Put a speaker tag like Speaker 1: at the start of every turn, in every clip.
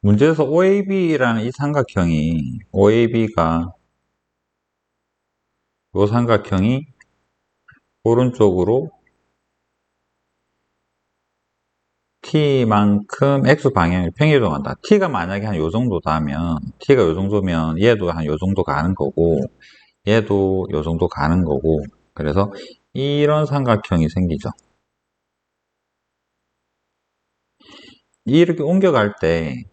Speaker 1: 문제에서 OAB라는 이 삼각형이 OAB가 이 삼각형이 오른쪽으로 t만큼 x 방향을 평이동한다. t가 만약에 한 요 정도다면 t가 요 정도면 얘도 한 요 정도 가는 거고 얘도 요 정도 가는 거고 그래서 이런 삼각형이 생기죠. 이렇게 옮겨갈 때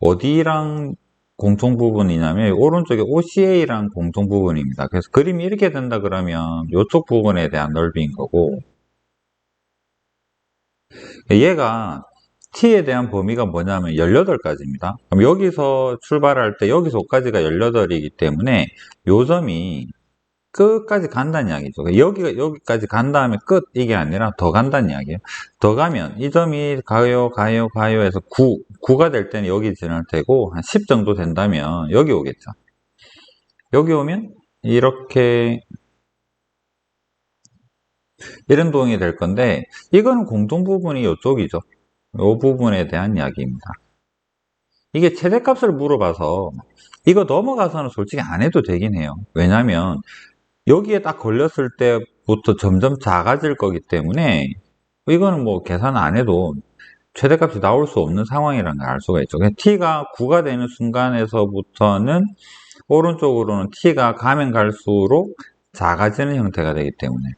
Speaker 1: 어디랑 공통 부분이냐면 오른쪽에 OCA랑 공통 부분입니다. 그래서 그림이 이렇게 된다 그러면 이쪽 부분에 대한 넓이인 거고 얘가 t에 대한 범위가 뭐냐면 18가지입니다. 그럼 여기서 출발할 때 여기서까지가 18이기 때문에 요 점이 끝까지 간다는 이야기죠. 그러니까 여기가 여기까지 간 다음에 끝 이게 아니라 더 간다는 이야기예요. 더 가면 이 점이 가요 가요 가요 해서 9 9가 될 때는 여기 지날 테고 한 10 정도 된다면 여기 오겠죠. 여기 오면 이렇게 이런 도형이 될 건데 이거는 공통 부분이 이쪽이죠. 이 부분에 대한 이야기입니다. 이게 최대값을 물어봐서 이거 넘어가서는 솔직히 안 해도 되긴 해요. 왜냐하면 여기에 딱 걸렸을 때부터 점점 작아질 거기 때문에 이거는 뭐 계산 안 해도 최대값이 나올 수 없는 상황이라는 걸 알 수가 있죠. t가 9가 되는 순간에서부터는 오른쪽으로는 t가 가면 갈수록 작아지는 형태가 되기 때문에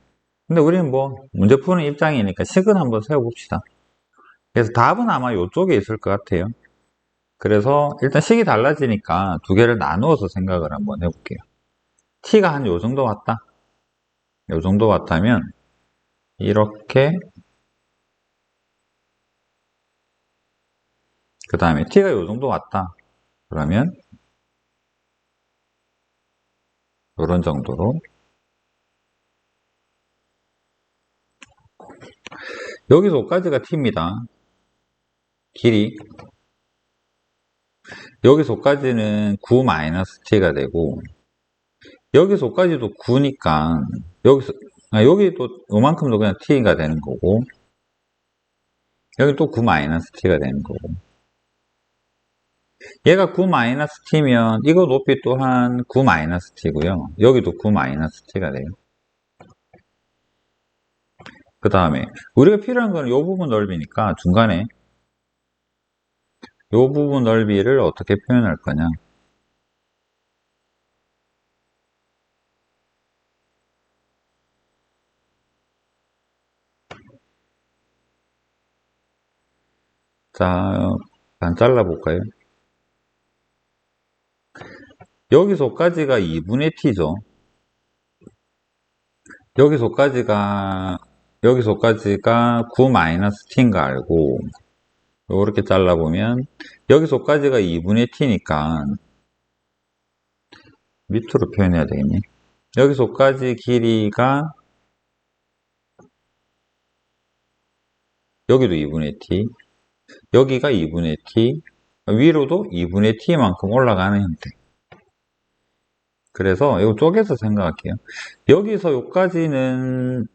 Speaker 1: 근데 우리는 뭐 문제 푸는 입장이니까 식은 한번 세워봅시다. 그래서 답은 아마 이쪽에 있을 것 같아요. 그래서 일단 식이 달라지니까 두 개를 나누어서 생각을 한번 해볼게요. T가 한 요 정도 왔다. 요 정도 왔다면 이렇게 그 다음에 t가 요 정도 왔다. 그러면 이런 정도로 여기서까지가 t입니다. 길이 여기서까지는 9-t가 되고 여기서까지도 9니까 여기서 아, 여기 또 요만큼도 그냥 t가 되는 거고 여기 또 9-t가 되는 거고. 얘가 9-t면 이거 높이 또한 9-t고요. 여기도 9-t가 돼요. 그 다음에 우리가 필요한 거는 이 부분 넓이니까 중간에 이 부분 넓이를 어떻게 표현할 거냐 자, 반 잘라볼까요? 여기서까지가 2분의 t죠. 여기서까지가 여기서까지가 9-t인 거 알고 이렇게 잘라보면 여기서까지가 2분의 t니까 밑으로 표현해야 되겠네. 여기서까지 길이가 여기도 2분의 t 여기가 2분의 t 위로도 2분의 t만큼 올라가는 형태. 그래서 이거 쪼개서 생각할게요. 여기서 여기까지는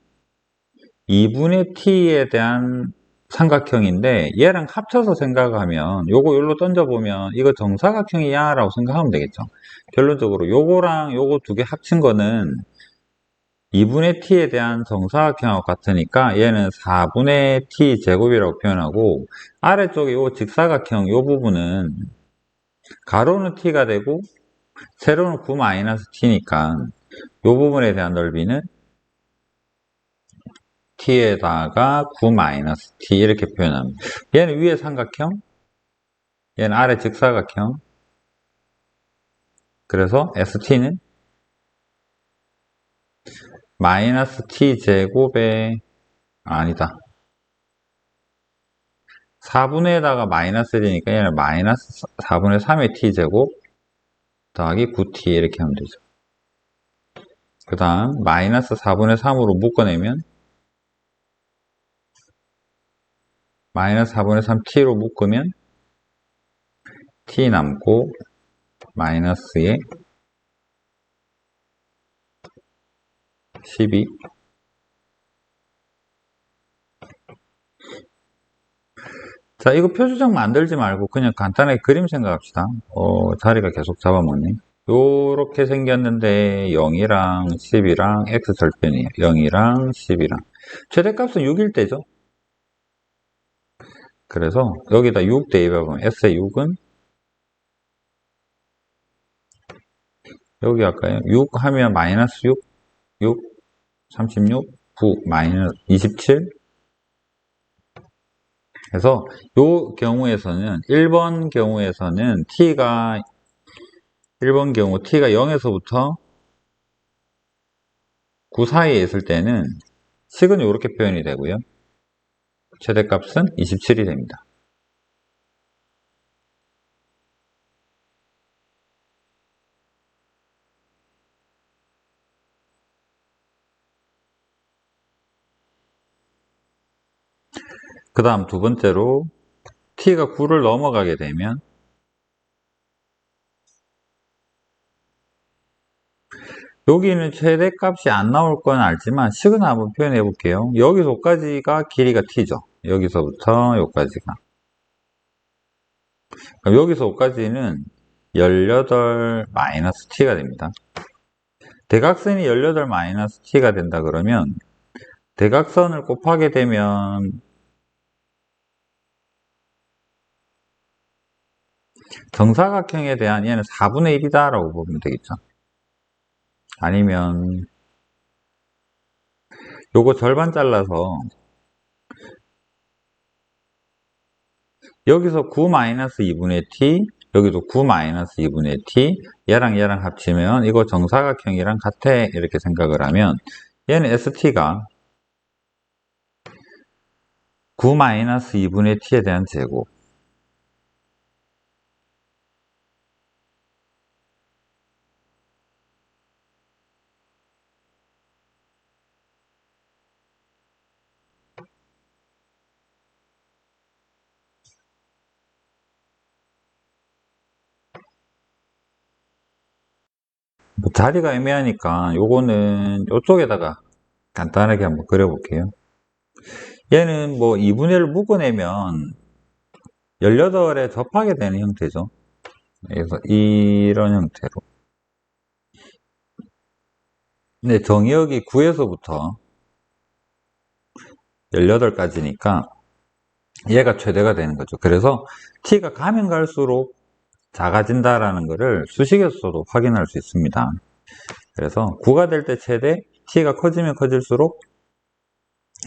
Speaker 1: 2분의 t에 대한 삼각형인데 얘랑 합쳐서 생각하면 요거 여기로 던져보면 이거 정사각형이야 라고 생각하면 되겠죠. 결론적으로 요거랑 요거 두 개 합친 거는 2분의 t에 대한 정사각형하고 같으니까 얘는 4분의 t 제곱이라고 표현하고 아래쪽에 요 직사각형 요 부분은 가로는 t가 되고 세로는 9-t니까 요 부분에 대한 넓이는 t에다가 9-t 이렇게 표현합니다. 얘는 위에 삼각형, 얘는 아래 직사각형. 그래서 st는 마이너스 t 제곱에 아, 아니다. 4분의에다가 마이너스 1이니까 얘는 마이너스 4분의 3의 t 제곱 더하기 9t 이렇게 하면 되죠. 그 다음 마이너스 4분의 3으로 묶어내면 마이너스 4분의 3t로 묶으면 t 남고 마이너스에 12 자, 이거 표주정 만들지 말고 그냥 간단하게 그림 생각합시다. 어, 자리가 계속 잡아먹네. 요렇게 생겼는데 0이랑 10이랑 x절편이에요. 0이랑 10이랑. 최대값은 6일 때죠. 그래서 여기다 6 대입해보면 s의 6은 여기 할까요? 6 하면 마이너스 6, 6, 36, 9, 마이너스 27 그래서 요 경우에서는 1번 경우에서는 t가 1번 경우 t가 0에서부터 9 사이에 있을 때는 식은 이렇게 표현이 되고요. 최대값은 27이 됩니다. 그 다음 두 번째로 t가 9를 넘어가게 되면 여기는 최대값이 안 나올 건 알지만 식은 한번 표현해 볼게요. 여기서까지가 길이가 t죠. 여기서부터 여기까지가. 여기서 여기까지는 18 마이너스 t가 됩니다. 대각선이 18 마이너스 t가 된다 그러면 대각선을 곱하게 되면 정사각형에 대한 얘는 4분의 1이다 라고 보면 되겠죠. 아니면 요거 절반 잘라서 여기서 9-2분의 t 여기도 9-2분의 t 얘랑 얘랑 합치면 이거 정사각형이랑 같아 이렇게 생각을 하면 얘는 st가 9-2분의 t에 대한 제곱 자리가 애매하니까 요거는 요쪽에다가 간단하게 한번 그려볼게요. 얘는 뭐 2분의 1을 묶어내면 18에 접하게 되는 형태죠. 그래서 이런 형태로. 근데 정의역이 9에서부터 18까지니까 얘가 최대가 되는 거죠. 그래서 t가 가면 갈수록 작아진다라는 것을 수식에서도 확인할 수 있습니다. 그래서 9가 될 때 최대, t가 커지면 커질수록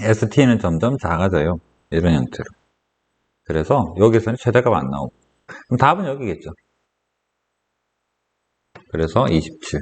Speaker 1: st는 점점 작아져요. 이런 형태로. 그래서 여기서는 최대값 안 나오고. 그럼 답은 여기겠죠. 그래서 27.